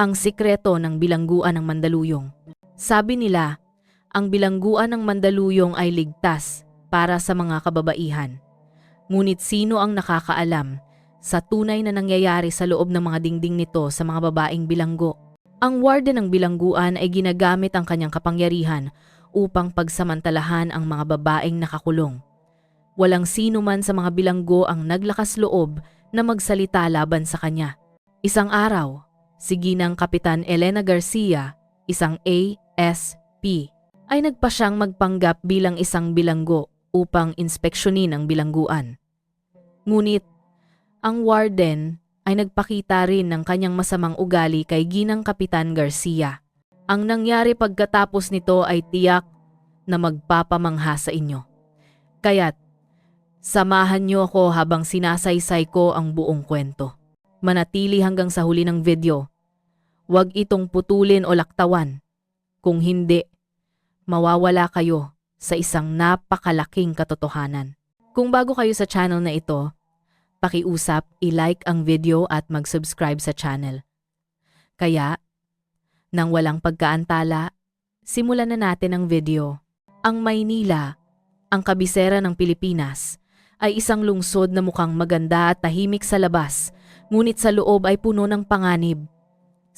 ang sikreto ng bilangguan ng Mandaluyong. Sabi nila, ang bilangguan ng Mandaluyong ay ligtas para sa mga kababaihan. Ngunit sino ang nakakaalam sa tunay na nangyayari sa loob ng mga dingding nito sa mga babaeng bilanggo? Ang warden ng bilangguan ay ginagamit ang kanyang kapangyarihan upang pagsamantalahan ang mga babaeng nakakulong. Walang sino man sa mga bilanggo ang naglakas loob na magsalita laban sa kanya. Isang araw, si Ginang Kapitan Elena Garcia, isang ASP, ay nagpa siyang magpanggap bilang isang bilanggo upang inspeksyonin ang bilangguan. Ngunit, ang warden ay nagpakita rin ng kanyang masamang ugali kay Ginang Kapitan Garcia. Ang nangyari pagkatapos nito ay tiyak na magpapamangha sa inyo. Kaya't, samahan niyo ako habang sinasaysay ko ang buong kwento. Manatili hanggang sa huli ng video. Huwag itong putulin o laktawan. Kung hindi, mawawala kayo sa isang napakalaking katotohanan. Kung bago kayo sa channel na ito, pakiusap i-like ang video at mag-subscribe sa channel. Kaya, nang walang pagkaantala, simulan na natin ang video. Ang Maynila, ang kabisera ng Pilipinas, ay isang lungsod na mukhang maganda at tahimik sa labas, ngunit sa loob ay puno ng panganib.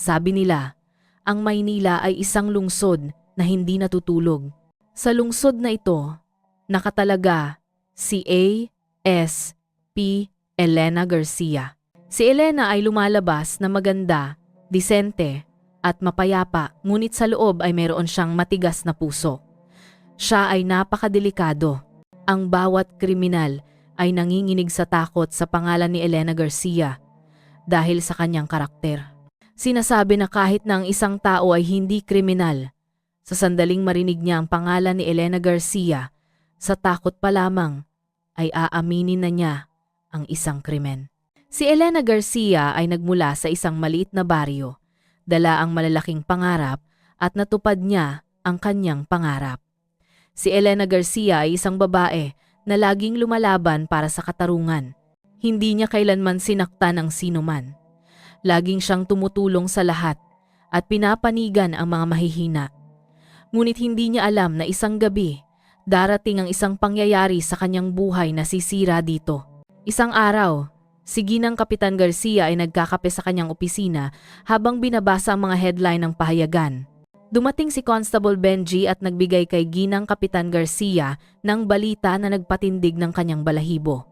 Sabi nila, ang Maynila ay isang lungsod na hindi natutulog. Sa lungsod na ito, nakatalaga si A. S. P. Elena Garcia. Si Elena ay lumalabas na maganda, disente, at mapayapa ngunit sa loob ay mayroon siyang matigas na puso. Siya ay napakadelikado. Ang bawat kriminal ay nanginginig sa takot sa pangalan ni Elena Garcia dahil sa kanyang karakter. Sinasabi na kahit na ang isang tao ay hindi kriminal, sa sandaling marinig niya ang pangalan ni Elena Garcia, sa takot pa lamang ay aaminin na niya ang isang krimen. Si Elena Garcia ay nagmula sa isang maliit na baryo, dala ang malalaking pangarap at natupad niya ang kanyang pangarap. Si Elena Garcia ay isang babae na laging lumalaban para sa katarungan. Hindi niya kailanman sinaktan ang sinuman. Laging siyang tumutulong sa lahat at pinapanigan ang mga mahihina. Ngunit hindi niya alam na isang gabi, darating ang isang pangyayari sa kanyang buhay na sisira dito. Isang araw, si Ginang Kapitan Garcia ay nagkakape sa kanyang opisina habang binabasa ang mga headline ng pahayagan. Dumating si Constable Benji at nagbigay kay Ginang Kapitan Garcia ng balita na nagpatindig ng kanyang balahibo.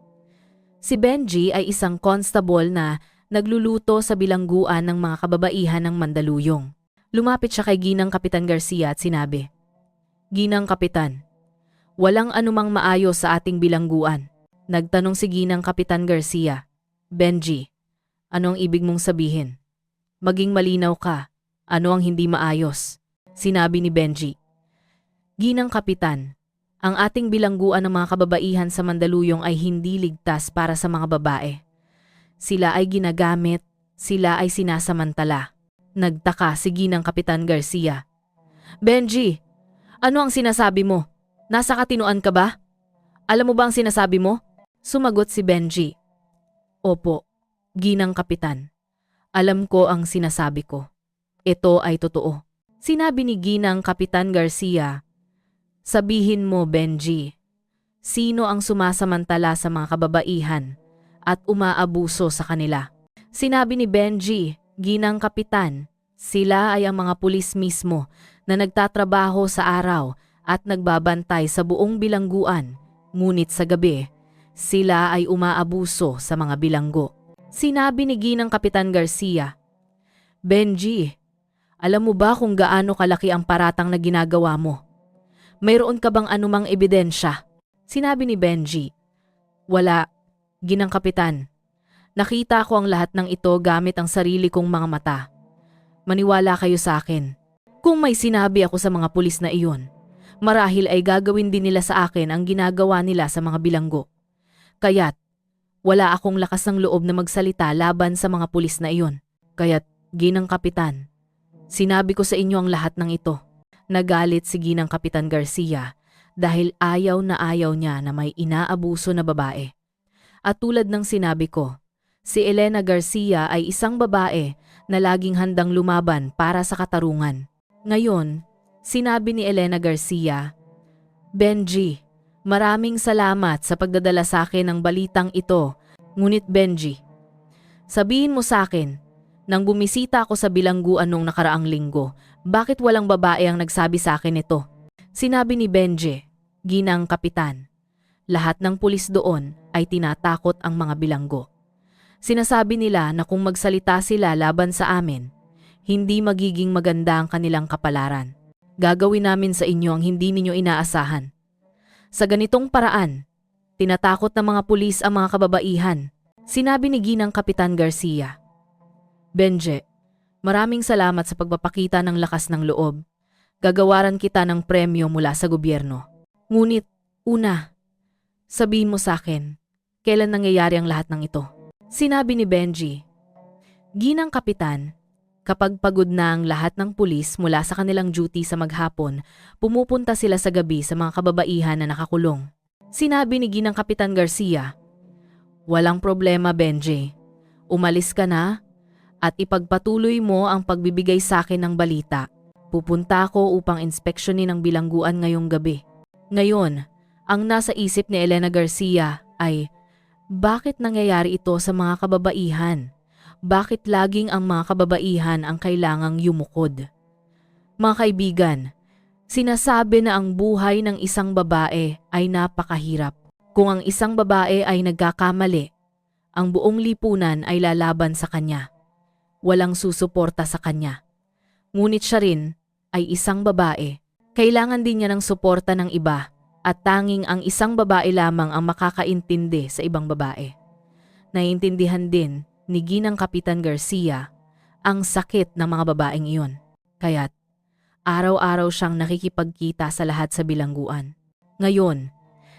Si Benji ay isang constable na nagluluto sa bilangguan ng mga kababaihan ng Mandaluyong. Lumapit siya kay Ginang Kapitan Garcia at sinabi, Ginang Kapitan, walang anumang maayos sa ating bilangguan. Nagtanong si Ginang Kapitan Garcia, Benji, ano ang ibig mong sabihin? Maging malinaw ka, ano ang hindi maayos? Sinabi ni Benji. Ginang Kapitan, ang ating bilangguan ng mga kababaihan sa Mandaluyong ay hindi ligtas para sa mga babae. Sila ay ginagamit, sila ay sinasamantala. Nagtaka si Ginang Kapitan Garcia. Benji, ano ang sinasabi mo? Nasa katinuan ka ba? Alam mo ba ang sinasabi mo? Sumagot si Benji. Opo, Ginang Kapitan. Alam ko ang sinasabi ko. Ito ay totoo. Sinabi ni Ginang Kapitan Garcia, Sabihin mo, Benji, sino ang sumasamantala sa mga kababaihan at umaabuso sa kanila? Sinabi ni Benji, Ginang Kapitan, sila ay ang mga pulis mismo na nagtatrabaho sa araw at nagbabantay sa buong bilangguan, ngunit sa gabi, sila ay umaabuso sa mga bilanggo. Sinabi ni Ginang Kapitan Garcia, Benji, alam mo ba kung gaano kalaki ang paratang na ginagawa mo? Mayroon ka bang anumang ebidensya? Sinabi ni Benji. Wala, Ginang Kapitan. Nakita ko ang lahat ng ito gamit ang sarili kong mga mata. Maniwala kayo sa akin. Kung may sinabi ako sa mga pulis na iyon, marahil ay gagawin din nila sa akin ang ginagawa nila sa mga bilanggo. Kaya't, wala akong lakas ng loob na magsalita laban sa mga pulis na iyon. Kaya't, Ginang Kapitan, sinabi ko sa inyo ang lahat ng ito. Nagalit si Ginang Kapitan Garcia dahil ayaw na ayaw niya na may inaabuso na babae. At tulad ng sinabi ko, si Elena Garcia ay isang babae na laging handang lumaban para sa katarungan. Ngayon, sinabi ni Elena Garcia, Benji, maraming salamat sa pagdadala sa akin ng balitang ito. Ngunit Benji, sabihin mo sa akin, nang bumisita ako sa bilangguan nung nakaraang linggo, bakit walang babae ang nagsabi sa akin ito? Sinabi ni Benji, ginang kapitan. Lahat ng pulis doon ay tinatakot ang mga bilanggo. Sinasabi nila na kung magsalita sila laban sa amin, hindi magiging maganda ang kanilang kapalaran. Gagawin namin sa inyo ang hindi ninyo inaasahan. Sa ganitong paraan, tinatakot ng mga pulis ang mga kababaihan, sinabi ni Ginang Kapitan Garcia. Benje, maraming salamat sa pagpapakita ng lakas ng loob. Gagawaran kita ng premyo mula sa gobyerno. Ngunit, una, sabihin mo sa akin, kailan nangyayari ang lahat ng ito? Sinabi ni Benji, Ginang Kapitan, kapag pagod na ang lahat ng pulis mula sa kanilang duty sa maghapon, pumupunta sila sa gabi sa mga kababaihan na nakakulong. Sinabi ni Ginang Kapitan Garcia, Walang problema Benji, umalis ka na at ipagpatuloy mo ang pagbibigay sa akin ng balita. Pupunta ako upang inspeksyonin ang bilangguan ngayong gabi. Ngayon, ang nasa isip ni Elena Garcia ay, bakit nangyayari ito sa mga kababaihan? Bakit laging ang mga kababaihan ang kailangang yumukod? Mga kaibigan, sinasabi na ang buhay ng isang babae ay napakahirap. Kung ang isang babae ay nagkakamali, ang buong lipunan ay lalaban sa kanya. Walang susuporta sa kanya. Ngunit siya rin ay isang babae. Kailangan din niya ng suporta ng iba at tanging ang isang babae lamang ang makakaintindi sa ibang babae. Naiintindihan din ni Ginang Kapitan Garcia ang sakit ng mga babaeng iyon. Kaya't araw-araw siyang nakikipagkita sa lahat sa bilangguan. Ngayon,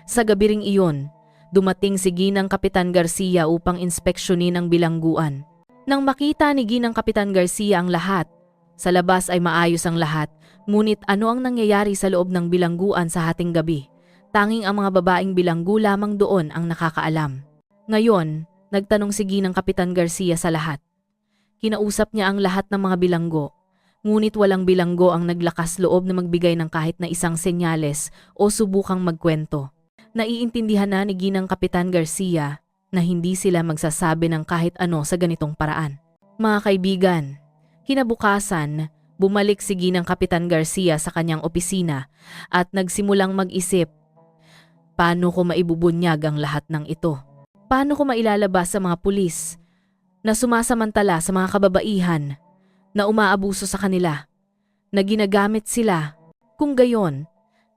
sa gabi ring iyon, dumating si Ginang Kapitan Garcia upang inspeksyonin ang bilangguan. Nang makita ni Ginang Kapitan Garcia ang lahat, sa labas ay maayos ang lahat, ngunit ano ang nangyayari sa loob ng bilangguan sa hating gabi? Tanging ang mga babaeng bilanggo lamang doon ang nakakaalam. Ngayon, nagtanong si Ginang Kapitan Garcia sa lahat. Kinausap niya ang lahat ng mga bilanggo, ngunit walang bilanggo ang naglakas loob na magbigay ng kahit na isang senyales o subukang magkwento. Naiintindihan na ni Ginang Kapitan Garcia na hindi sila magsasabi ng kahit ano sa ganitong paraan. Mga kaibigan, kinabukasan, bumalik si Ginang Kapitan Garcia sa kanyang opisina at nagsimulang mag-isip, paano ko maibubunyag ang lahat ng ito? Paano ko mailalabas sa mga pulis na sumasamantala sa mga kababaihan na umaabuso sa kanila, na ginagamit sila? Kung gayon,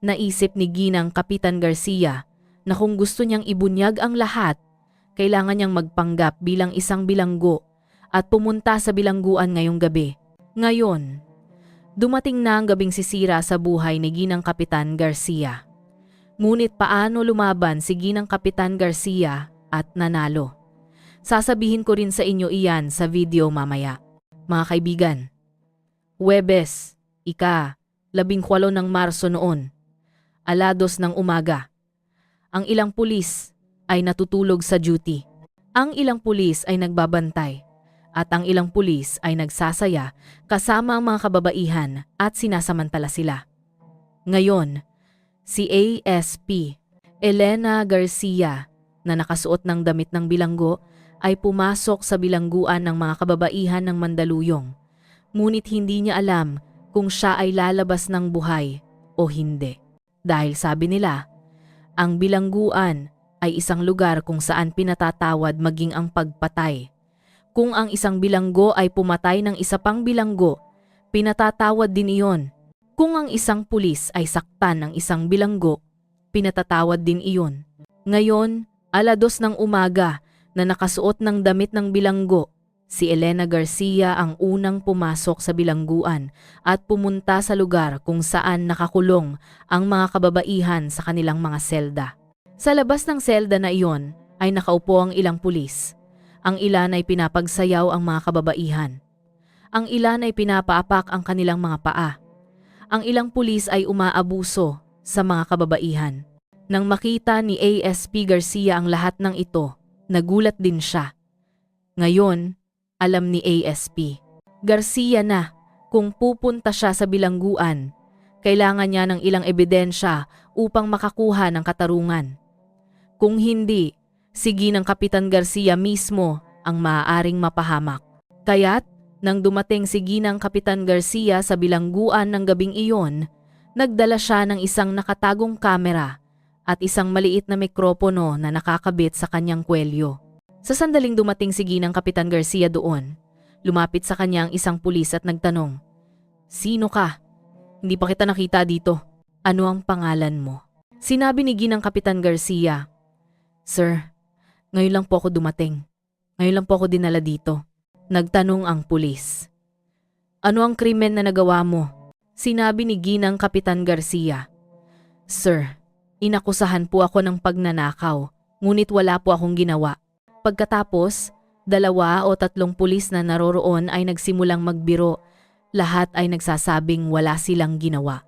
naisip ni Ginang Kapitan Garcia na kung gusto niyang ibunyag ang lahat, kailangan niyang magpanggap bilang isang bilanggo at pumunta sa bilangguan ngayong gabi. Ngayon, dumating na ang gabing sisira sa buhay ni Ginang Kapitan Garcia. Ngunit paano lumaban si Ginang Kapitan Garcia at nanalo? Sasabihin ko rin sa inyo iyan sa video mamaya. Mga kaibigan, Webes, ika, labing kwalo ng Marso noon, alados ng umaga. Ang ilang pulis ay natutulog sa duty. Ang ilang pulis ay nagbabantay at ang ilang pulis ay nagsasaya kasama ang mga kababaihan at sinasamantala sila. Ngayon, si ASP Elena Garcia na nakasuot ng damit ng bilanggo ay pumasok sa bilangguan ng mga kababaihan ng Mandaluyong. Ngunit hindi niya alam kung siya ay lalabas ng buhay o hindi. Dahil sabi nila, ang bilangguan ay isang lugar kung saan pinatatawad maging ang pagpatay. Kung ang isang bilanggo ay pumatay ng isa pang bilanggo, pinatatawad din iyon. Kung ang isang pulis ay saktan ng isang bilanggo, pinatatawad din iyon. Ngayon, alados ng umaga na nakasuot ng damit ng bilanggo, si Elena Garcia ang unang pumasok sa bilangguan at pumunta sa lugar kung saan nakakulong ang mga kababaihan sa kanilang mga selda. Sa labas ng selda na iyon ay nakaupo ang ilang pulis. Ang ilan ay pinapagsayaw ang mga kababaihan. Ang ilan ay pinapaapak ang kanilang mga paa. Ang ilang pulis ay umaabuso sa mga kababaihan. Nang makita ni ASP Garcia ang lahat ng ito, nagulat din siya. Ngayon, alam ni ASP Garcia na, kung pupunta siya sa bilangguan, kailangan niya ng ilang ebidensya upang makakuha ng katarungan. Kung hindi, sige ng Kapitan Garcia mismo ang maaaring mapahamak. Kaya't, nang dumating si Ginang Kapitan Garcia sa bilangguan ng gabing iyon, nagdala siya ng isang nakatagong kamera at isang maliit na mikropono na nakakabit sa kanyang kwelyo. Sa sandaling dumating si Ginang Kapitan Garcia doon, lumapit sa kanya ang isang pulis at nagtanong, Sino ka? Hindi pa kita nakita dito. Ano ang pangalan mo? Sinabi ni Ginang Kapitan Garcia, Sir, ngayon lang po ako dumating. Ngayon lang po ako dinala dito. Nagtanong ang pulis. Ano ang krimen na nagawa mo? Sinabi ni Ginang Kapitan Garcia. Sir, inakusahan po ako ng pagnanakaw, ngunit wala po akong ginawa. Pagkatapos, dalawa o tatlong pulis na naroroon ay nagsimulang magbiro. Lahat ay nagsasabing wala silang ginawa.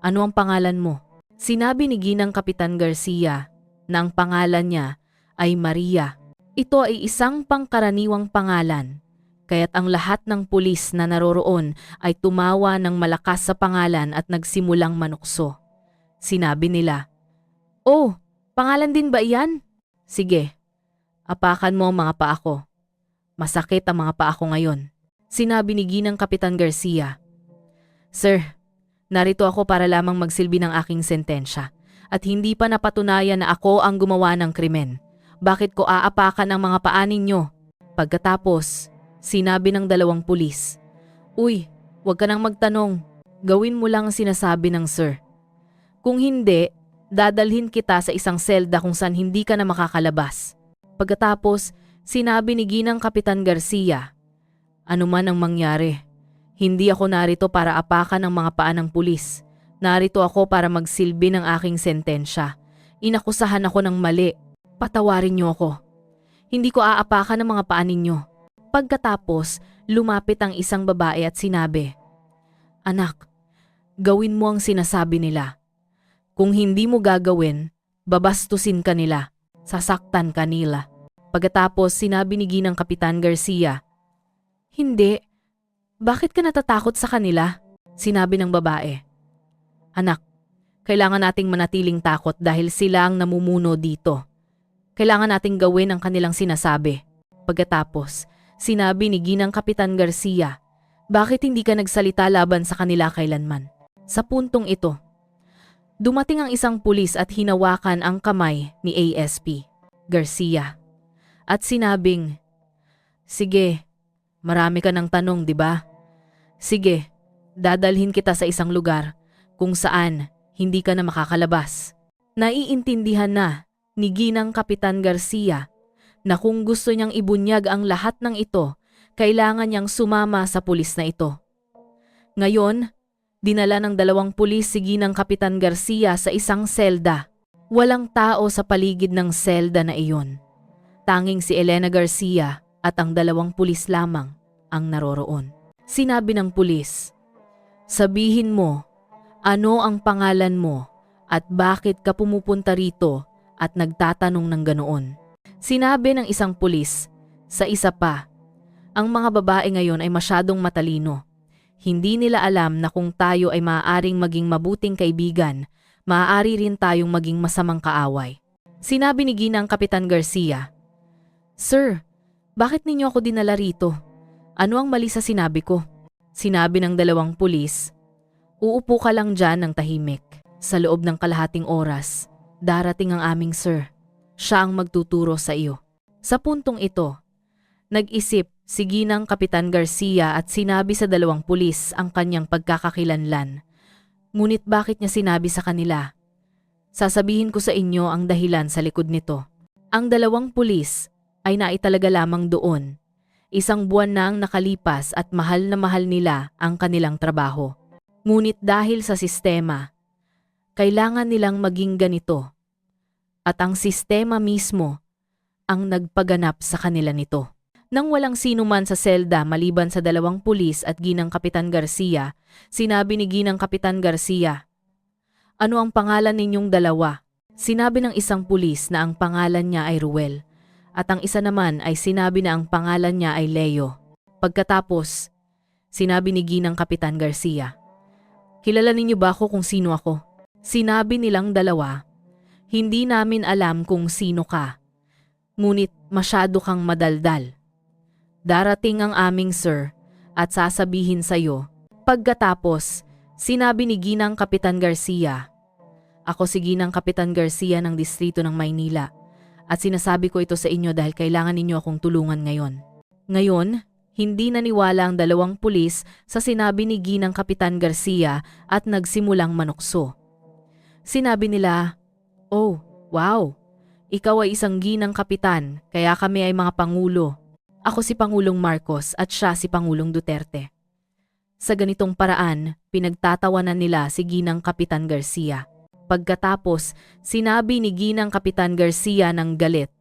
Ano ang pangalan mo? Sinabi ni Ginang Kapitan Garcia na ang pangalan niya ay Maria. Ito ay isang pangkaraniwang pangalan, kaya't ang lahat ng pulis na naroroon ay tumawa ng malakas sa pangalan at nagsimulang manukso. Sinabi nila, Oh, pangalan din ba iyan? Sige, apakan mo ang mga paa ko. Masakit ang mga paa ko ngayon. Sinabi ni Ginang Kapitan Garcia. Sir, narito ako para lamang magsilbi ng aking sentensya at hindi pa napatunayan na ako ang gumawa ng krimen. Bakit ko aapakan ang mga paa ninyo? Pagkatapos, sinabi ng dalawang pulis, Uy, huwag ka nang magtanong. Gawin mo lang ang sinasabi ng sir. Kung hindi, dadalhin kita sa isang selda kung saan hindi ka na makakalabas. Pagkatapos, sinabi ni Ginang Kapitan Garcia, Ano man ang mangyari, hindi ako narito para apakan ang mga paa ng pulis. Narito ako para magsilbi ng aking sentensya. Inakusahan ako ng mali Patawarin niyo ako. Hindi ko aapakan ang mga paa ninyo. Pagkatapos, lumapit ang isang babae at sinabi, Anak, gawin mo ang sinasabi nila. Kung hindi mo gagawin, babastusin ka nila, sasaktan ka nila. Pagkatapos, sinabi ni Ginang Kapitan Garcia, Hindi, bakit ka natatakot sa kanila? Sinabi ng babae. Anak, kailangan nating manatiling takot dahil sila ang namumuno dito. Kailangan nating gawin ang kanilang sinasabi. Pagkatapos, sinabi ni Ginang Kapitan Garcia, bakit hindi ka nagsalita laban sa kanila kailanman? Sa puntong ito, dumating ang isang pulis at hinawakan ang kamay ni ASP, Garcia. At sinabing, Sige, marami ka ng tanong, di ba? Sige, dadalhin kita sa isang lugar kung saan hindi ka na makakalabas. Naiintindihan na ni Ginang Kapitan Garcia na kung gusto niyang ibunyag ang lahat ng ito, kailangan niyang sumama sa pulis na ito. Ngayon, dinala ng dalawang pulis si Ginang Kapitan Garcia sa isang selda. Walang tao sa paligid ng selda na iyon. Tanging si Elena Garcia at ang dalawang pulis lamang ang naroroon. Sinabi ng pulis, Sabihin mo, ano ang pangalan mo at bakit ka pumupunta rito at nagtatanong ng ganoon. Sinabi ng isang pulis, sa isa pa, ang mga babae ngayon ay masyadong matalino. Hindi nila alam na kung tayo ay maaaring maging mabuting kaibigan, maaari rin tayong maging masamang kaaway. Sinabi ni Ginang Kapitan Garcia, Sir, bakit ninyo ako dinala rito? Ano ang mali sa sinabi ko? Sinabi ng dalawang pulis, Uupo ka lang dyan ng tahimik. Sa loob ng kalahating oras, Darating ang aming sir. Siya ang magtuturo sa iyo. Sa puntong ito, nag-isip si Ginang Kapitan Garcia at sinabi sa dalawang pulis ang kanyang pagkakakilanlan. Ngunit bakit niya sinabi sa kanila? Sasabihin ko sa inyo ang dahilan sa likod nito. Ang dalawang pulis ay naitalaga lamang doon. Isang buwan na ang nakalipas at mahal na mahal nila ang kanilang trabaho. Ngunit dahil sa sistema, kailangan nilang maging ganito. At ang sistema mismo ang nagpaganap sa kanila nito. Nang walang sino man sa selda maliban sa dalawang pulis at ginang Kapitan Garcia, sinabi ni ginang Kapitan Garcia, Ano ang pangalan ninyong dalawa? Sinabi ng isang pulis na ang pangalan niya ay Ruel at ang isa naman ay sinabi na ang pangalan niya ay Leo. Pagkatapos, Sinabi ni Ginang Kapitan Garcia. Kilala ninyo ba ako kung sino ako? Sinabi nilang dalawa. Hindi namin alam kung sino ka. Ngunit masyado kang madaldal. Darating ang aming sir at sasabihin sa'yo. Pagkatapos, sinabi ni Ginang Kapitan Garcia. Ako si Ginang Kapitan Garcia ng Distrito ng Maynila at sinasabi ko ito sa inyo dahil kailangan ninyo akong tulungan ngayon. Ngayon, hindi naniwala ang dalawang pulis sa sinabi ni Ginang Kapitan Garcia at nagsimulang manukso. Sinabi nila, Oh, wow, ikaw ay isang ginang kapitan kaya kami ay mga pangulo. Ako si Pangulong Marcos at siya si Pangulong Duterte. Sa ganitong paraan, pinagtatawanan nila si Ginang Kapitan Garcia. Pagkatapos, sinabi ni Ginang Kapitan Garcia ng galit,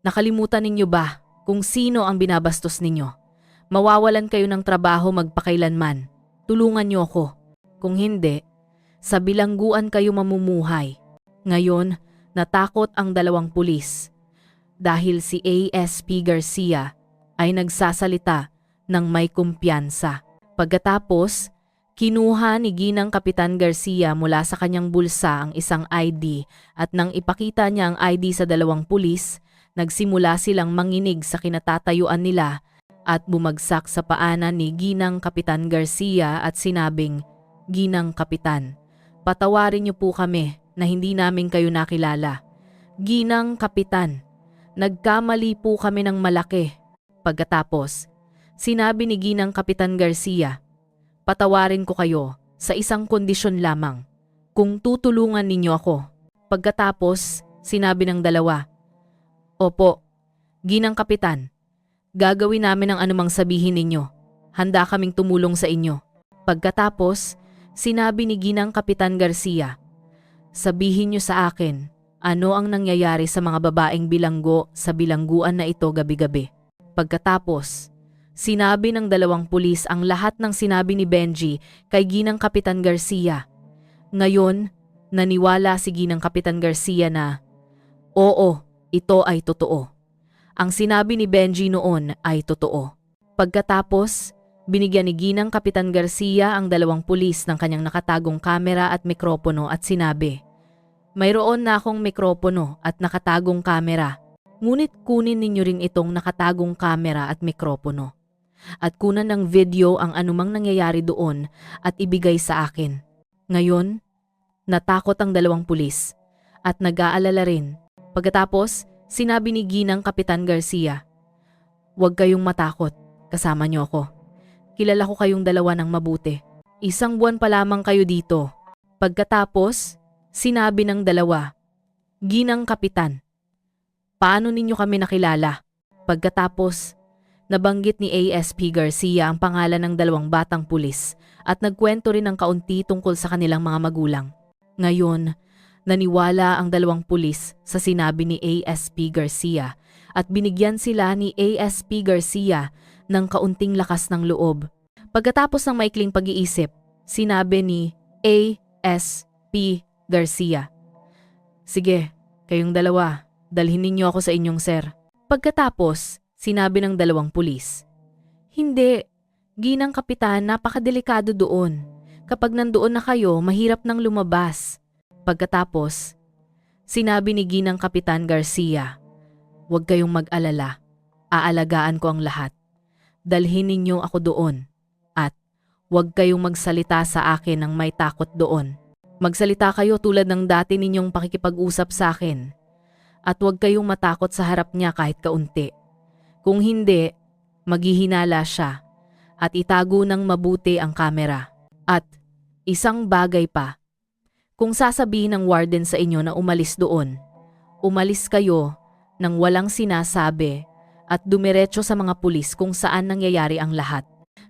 Nakalimutan ninyo ba kung sino ang binabastos ninyo? Mawawalan kayo ng trabaho magpakailanman. Tulungan niyo ako. Kung hindi, sa bilangguan kayo mamumuhay. Ngayon, natakot ang dalawang pulis dahil si ASP Garcia ay nagsasalita ng may kumpiyansa. Pagkatapos, kinuha ni Ginang Kapitan Garcia mula sa kanyang bulsa ang isang ID at nang ipakita niya ang ID sa dalawang pulis, nagsimula silang manginig sa kinatatayuan nila at bumagsak sa paanan ni Ginang Kapitan Garcia at sinabing, Ginang Kapitan, patawarin niyo po kami na hindi namin kayo nakilala. Ginang Kapitan, nagkamali po kami ng malaki. Pagkatapos, sinabi ni Ginang Kapitan Garcia, patawarin ko kayo sa isang kondisyon lamang, kung tutulungan ninyo ako. Pagkatapos, sinabi ng dalawa, Opo, Ginang Kapitan, gagawin namin ang anumang sabihin ninyo. Handa kaming tumulong sa inyo. Pagkatapos, sinabi ni Ginang Kapitan Garcia, Sabihin niyo sa akin, ano ang nangyayari sa mga babaeng bilanggo sa bilangguan na ito gabi-gabi. Pagkatapos, sinabi ng dalawang pulis ang lahat ng sinabi ni Benji kay Ginang Kapitan Garcia. Ngayon, naniwala si Ginang Kapitan Garcia na, Oo, ito ay totoo. Ang sinabi ni Benji noon ay totoo. Pagkatapos, binigyan ni Ginang Kapitan Garcia ang dalawang pulis ng kanyang nakatagong kamera at mikropono at sinabi, Mayroon na akong mikropono at nakatagong kamera. Ngunit kunin ninyo rin itong nakatagong kamera at mikropono. At kunan ng video ang anumang nangyayari doon at ibigay sa akin. Ngayon, natakot ang dalawang pulis at nag-aalala rin. Pagkatapos, sinabi ni Ginang Kapitan Garcia, Huwag kayong matakot, kasama niyo ako. Kilala ko kayong dalawa ng mabuti. Isang buwan pa lamang kayo dito. Pagkatapos, sinabi ng dalawa, Ginang Kapitan, paano ninyo kami nakilala? Pagkatapos, nabanggit ni ASP Garcia ang pangalan ng dalawang batang pulis at nagkwento rin ng kaunti tungkol sa kanilang mga magulang. Ngayon, naniwala ang dalawang pulis sa sinabi ni ASP Garcia at binigyan sila ni ASP Garcia ng kaunting lakas ng loob. Pagkatapos ng maikling pag-iisip, sinabi ni ASP Garcia, Sige, kayong dalawa, dalhin ninyo ako sa inyong sir. Pagkatapos, sinabi ng dalawang pulis, Hindi, ginang kapitan, napakadelikado doon. Kapag nandoon na kayo, mahirap nang lumabas. Pagkatapos, sinabi ni Ginang Kapitan Garcia, Huwag kayong mag-alala, aalagaan ko ang lahat. Dalhin ninyo ako doon at huwag kayong magsalita sa akin ng may takot doon. Magsalita kayo tulad ng dati ninyong pakikipag-usap sa akin at huwag kayong matakot sa harap niya kahit kaunti. Kung hindi, maghihinala siya at itago ng mabuti ang kamera. At isang bagay pa, kung sasabihin ng warden sa inyo na umalis doon, umalis kayo nang walang sinasabi at dumiretso sa mga pulis kung saan nangyayari ang lahat.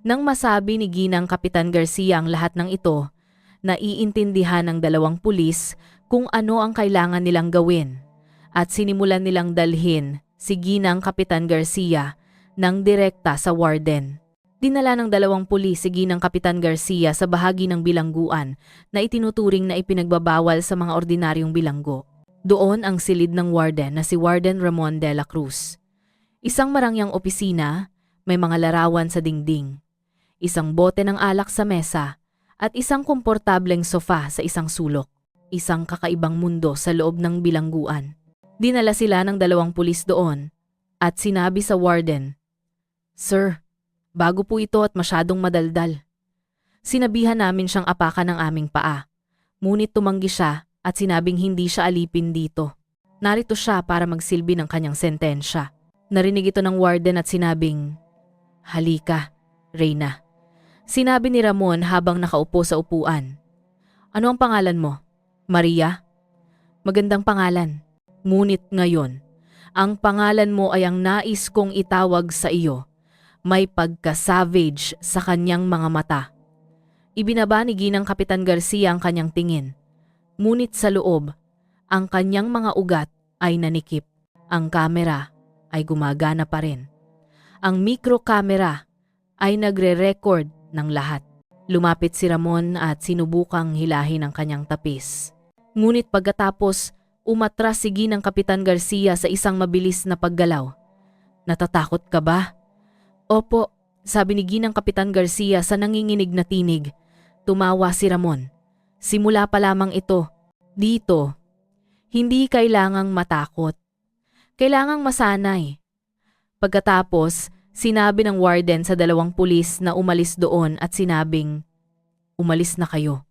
Nang masabi ni Ginang Kapitan Garcia ang lahat ng ito, naiintindihan ng dalawang pulis kung ano ang kailangan nilang gawin at sinimulan nilang dalhin si Ginang Kapitan Garcia ng direkta sa warden. Dinala ng dalawang pulis si Ginang Kapitan Garcia sa bahagi ng bilangguan na itinuturing na ipinagbabawal sa mga ordinaryong bilanggo. Doon ang silid ng warden na si Warden Ramon de la Cruz. Isang marangyang opisina, may mga larawan sa dingding. isang bote ng alak sa mesa, at isang komportableng sofa sa isang sulok. Isang kakaibang mundo sa loob ng bilangguan. Dinala sila ng dalawang pulis doon at sinabi sa warden, Sir, bago po ito at masyadong madaldal. Sinabihan namin siyang apakan ng aming paa. Ngunit tumanggi siya at sinabing hindi siya alipin dito. Narito siya para magsilbi ng kanyang sentensya. Narinig ito ng warden at sinabing, Halika, Reyna. Sinabi ni Ramon habang nakaupo sa upuan. Ano ang pangalan mo? Maria? Magandang pangalan. Ngunit ngayon, ang pangalan mo ay ang nais kong itawag sa iyo. May pagka-savage sa kanyang mga mata. Ibinaba ni Ginang Kapitan Garcia ang kanyang tingin. Ngunit sa loob, ang kanyang mga ugat ay nanikip. Ang kamera ay gumagana pa rin. Ang micro camera ay nagre-record ng lahat. Lumapit si Ramon at sinubukang hilahin ang kanyang tapis. Ngunit pagkatapos, umatras si Ginang Kapitan Garcia sa isang mabilis na paggalaw. Natatakot ka ba? Opo, sabi ni Ginang Kapitan Garcia sa nanginginig na tinig. Tumawa si Ramon. Simula pa lamang ito. Dito, hindi kailangang matakot. Kailangang masanay. Pagkatapos, sinabi ng warden sa dalawang pulis na umalis doon at sinabing, Umalis na kayo.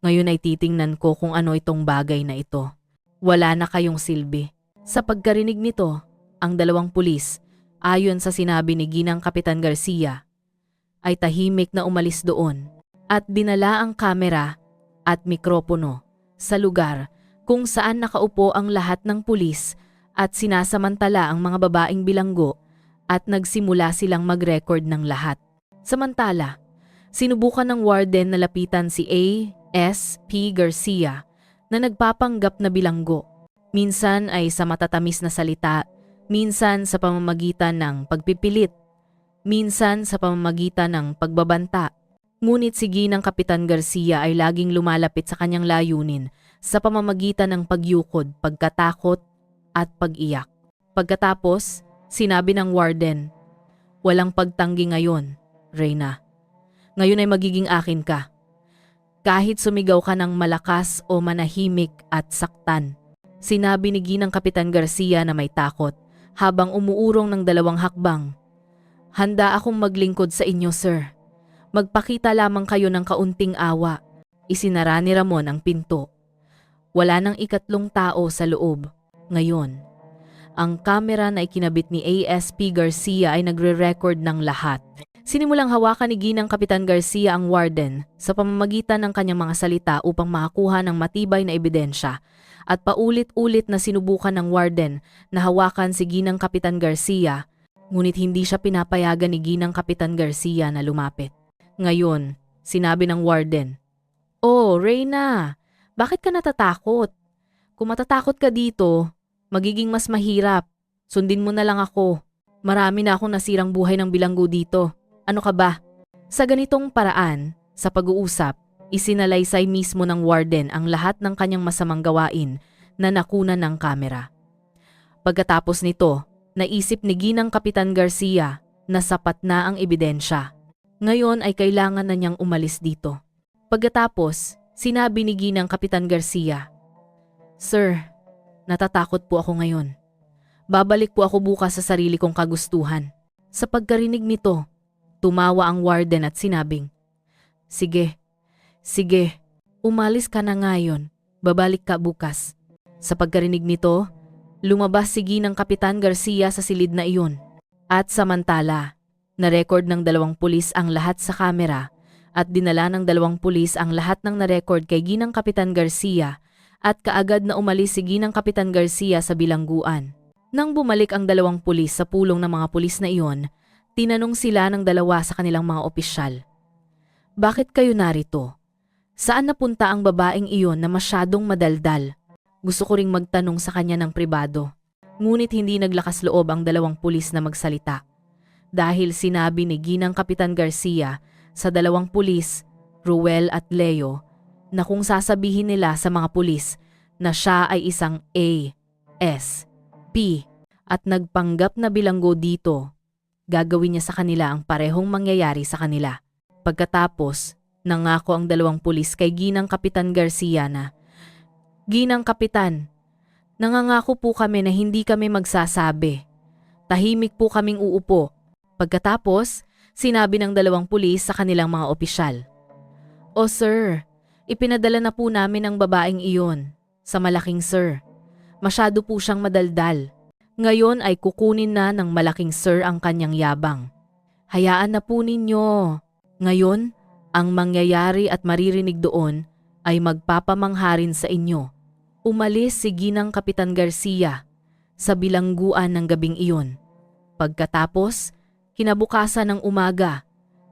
Ngayon ay titingnan ko kung ano itong bagay na ito. Wala na kayong silbi. Sa pagkarinig nito, ang dalawang pulis, ayon sa sinabi ni Ginang Kapitan Garcia, ay tahimik na umalis doon at dinala ang kamera at mikropono sa lugar kung saan nakaupo ang lahat ng pulis at sinasamantala ang mga babaeng bilanggo at nagsimula silang mag-record ng lahat. Samantala, sinubukan ng warden na lapitan si A. S. P. Garcia na nagpapanggap na bilanggo. Minsan ay sa matatamis na salita, minsan sa pamamagitan ng pagpipilit, minsan sa pamamagitan ng pagbabanta. Ngunit si Ginang Kapitan Garcia ay laging lumalapit sa kanyang layunin sa pamamagitan ng pagyukod, pagkatakot at pag-iyak. Pagkatapos, sinabi ng warden, Walang pagtanggi ngayon, Reyna. Ngayon ay magiging akin ka. Kahit sumigaw ka ng malakas o manahimik at saktan. Sinabi ni Ginang Kapitan Garcia na may takot habang umuurong ng dalawang hakbang. Handa akong maglingkod sa inyo, sir. Magpakita lamang kayo ng kaunting awa. Isinara ni Ramon ang pinto. Wala nang ikatlong tao sa loob. Ngayon, ang kamera na ikinabit ni ASP Garcia ay nagre-record ng lahat. Sinimulang hawakan ni Ginang Kapitan Garcia ang warden sa pamamagitan ng kanyang mga salita upang makakuha ng matibay na ebidensya at paulit-ulit na sinubukan ng warden na hawakan si Ginang Kapitan Garcia ngunit hindi siya pinapayagan ni Ginang Kapitan Garcia na lumapit. Ngayon, sinabi ng warden, Oh, Reyna, bakit ka natatakot? Kung matatakot ka dito, magiging mas mahirap. Sundin mo na lang ako. Marami na akong nasirang buhay ng bilanggo dito. Ano ka ba? Sa ganitong paraan, sa pag-uusap, isinalaysay mismo ng warden ang lahat ng kanyang masamang gawain na nakunan ng kamera. Pagkatapos nito, naisip ni Ginang Kapitan Garcia na sapat na ang ebidensya. Ngayon ay kailangan na niyang umalis dito. Pagkatapos, sinabi ni Ginang Kapitan Garcia, Sir, natatakot po ako ngayon. Babalik po ako bukas sa sarili kong kagustuhan. Sa pagkarinig nito, tumawa ang warden at sinabing, Sige, sige, umalis ka na ngayon, babalik ka bukas. Sa pagkarinig nito, lumabas si Ginang Kapitan Garcia sa silid na iyon. At samantala, na-record ng dalawang pulis ang lahat sa kamera at dinala ng dalawang pulis ang lahat ng na-record kay Ginang Kapitan Garcia at kaagad na umalis si Ginang Kapitan Garcia sa bilangguan. Nang bumalik ang dalawang pulis sa pulong ng mga pulis na iyon, tinanong sila ng dalawa sa kanilang mga opisyal. Bakit kayo narito? Saan napunta ang babaeng iyon na masyadong madaldal? Gusto ko ring magtanong sa kanya ng pribado. Ngunit hindi naglakas loob ang dalawang pulis na magsalita. Dahil sinabi ni Ginang Kapitan Garcia sa dalawang pulis, Ruel at Leo, na kung sasabihin nila sa mga pulis na siya ay isang A, S, P at nagpanggap na bilanggo dito, gagawin niya sa kanila ang parehong mangyayari sa kanila. Pagkatapos, nangako ang dalawang pulis kay Ginang Kapitan Garcia na, Ginang Kapitan, nangangako po kami na hindi kami magsasabi. Tahimik po kaming uupo. Pagkatapos, sinabi ng dalawang pulis sa kanilang mga opisyal. O sir, ipinadala na po namin ang babaeng iyon sa malaking sir. Masyado po siyang madaldal. Ngayon ay kukunin na ng malaking sir ang kanyang yabang. Hayaan na po ninyo. Ngayon, ang mangyayari at maririnig doon ay magpapamangharin sa inyo. Umalis si Ginang Kapitan Garcia sa bilangguan ng gabing iyon. Pagkatapos, kinabukasan ng umaga,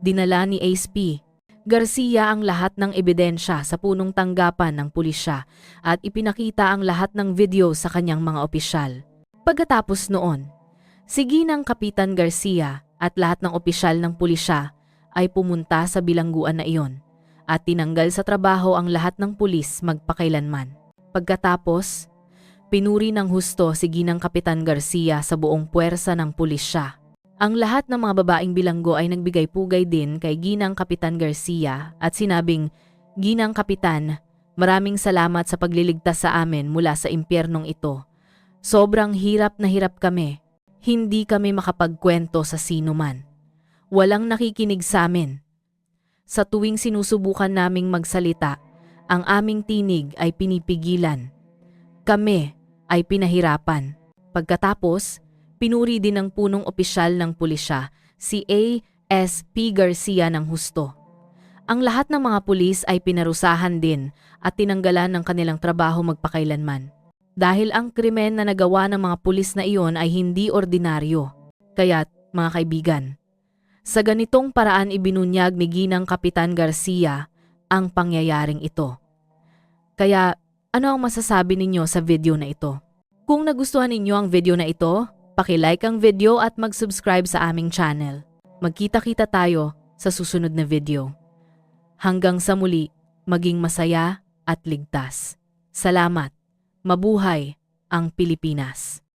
dinala ni ASP Garcia ang lahat ng ebidensya sa punong tanggapan ng pulisya at ipinakita ang lahat ng video sa kanyang mga opisyal. Pagkatapos noon, si Ginang Kapitan Garcia at lahat ng opisyal ng pulisya ay pumunta sa bilangguan na iyon at tinanggal sa trabaho ang lahat ng pulis magpakailanman. Pagkatapos, pinuri ng husto si Ginang Kapitan Garcia sa buong puwersa ng pulisya. Ang lahat ng mga babaeng bilanggo ay nagbigay pugay din kay Ginang Kapitan Garcia at sinabing, Ginang Kapitan, maraming salamat sa pagliligtas sa amin mula sa impyernong ito. Sobrang hirap na hirap kami. Hindi kami makapagkwento sa sino man. Walang nakikinig sa amin. Sa tuwing sinusubukan naming magsalita, ang aming tinig ay pinipigilan. Kami ay pinahirapan. Pagkatapos, pinuri din ng punong opisyal ng pulisya, si A.S.P. Garcia ng husto. Ang lahat ng mga pulis ay pinarusahan din at tinanggalan ng kanilang trabaho magpakailanman. Dahil ang krimen na nagawa ng mga pulis na iyon ay hindi ordinaryo. Kaya't, mga kaibigan, sa ganitong paraan ibinunyag ni Ginang Kapitan Garcia ang pangyayaring ito. Kaya, ano ang masasabi ninyo sa video na ito? Kung nagustuhan ninyo ang video na ito, Pakilike ang video at mag-subscribe sa aming channel. Magkita-kita tayo sa susunod na video. Hanggang sa muli, maging masaya at ligtas. Salamat. Mabuhay ang Pilipinas.